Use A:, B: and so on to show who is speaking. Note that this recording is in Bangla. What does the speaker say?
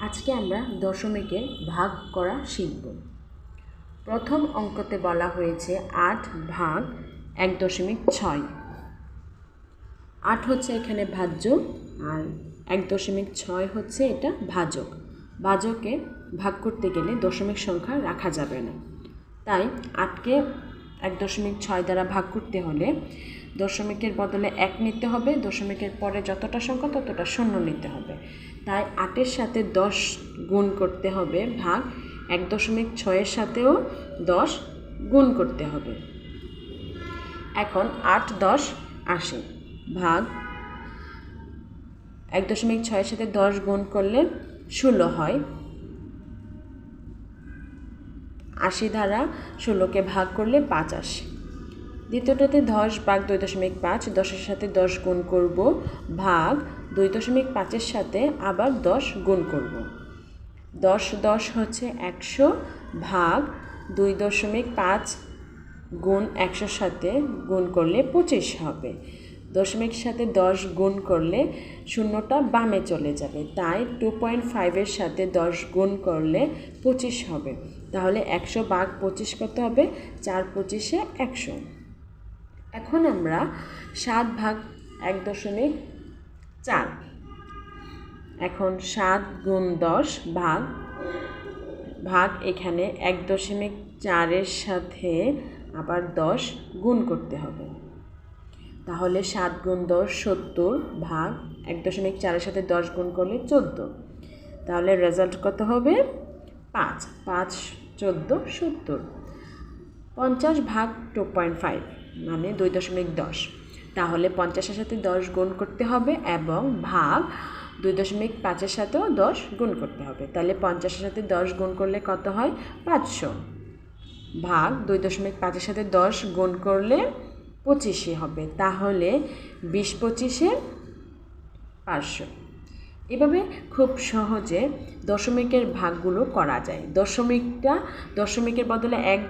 A: আজকে আমরা দশমিকের ভাগ করা শিখব। প্রথম অঙ্কতে বলা হয়েছে আট ভাগ এক দশমিক ছয়। আট হচ্ছে এখানে ভাজ্য আর এক দশমিক ছয় হচ্ছে এটা ভাজক। ভাজকে ভাগ করতে গেলে দশমিক সংখ্যা রাখা যাবে না। তাই আটকে এক দশমিক ছয় দ্বারা ভাগ করতে হলে দশমিকের বদলে এক নিতে হবে, দশমিকের পরে যতটা সংখ্যা ততটা শূন্য নিতে হবে। তাই আটের সাথে দশ গুণ করতে হবে ভাগ, এক দশমিক ছয়ের সাথেও দশ গুণ করতে হবে। এখন আট, দশ, আশি ভাগ এক দশমিক ছয়ের সাথে দশ গুণ করলে ষোলো হয়। আশি দ্বারা ষোলোকে ভাগ করলে পাঁচ আসে দ্বিতীয়টাতে দশ ভাগ দুই দশমিক পাঁচ, দশের সাথে দশ গুণ করব, ভাগ দুই দশমিক পাঁচের সাথে আবার দশ গুণ করব। দশ দশ হচ্ছে একশো, ভাগ দুই দশমিক পাঁচ গুণ একশোর সাথে গুণ করলে পঁচিশ হবে। দশমিক সাথে দশ গুণ করলে শূন্যটা বামে চলে যাবে। তাই টু পয়েন্ট ফাইভের সাথে দশ গুণ করলে পঁচিশ হবে। তাহলে একশো ভাগ পঁচিশ কত হবে? চার পঁচিশে একশো। এখন আমরা সাত ভাগ এক দশমিক চার। এখন সাত গুণ দশ ভাগ ভাগ এখানে এক দশমিক চারের সাথে আবার দশ গুণ করতে হবে। তাহলে সাত গুণ দশ সত্তর ভাগ এক দশমিক চারের সাথে দশ গুণ করলে চোদ্দ। তাহলে রেজাল্ট কত হবে? পাঁচ। পাঁচ, চোদ্দ, সত্তর। পঞ্চাশ ভাগ টু পয়েন্ট ফাইভ মানে দুই দশমিক দশ। তাহলে পঞ্চাশের সাথে দশ গুণ করতে হবে এবং ভাগ দুই দশমিক পাঁচের সাথেও দশ গুণ করতে হবে। তাহলে পঞ্চাশের সাথে দশ গুণ করলে কত হয়? পাঁচশো। ভাগ দুই দশমিক পাঁচের সাথে দশ গুণ করলে পঁচিশে হবে, তাহলে বিশ পঁচিশে পাঁচশো। এভাবে খুব সহজে দশমিকের ভাগগুলো করা যায়। দশমিকটা, দশমিকের বদলে এক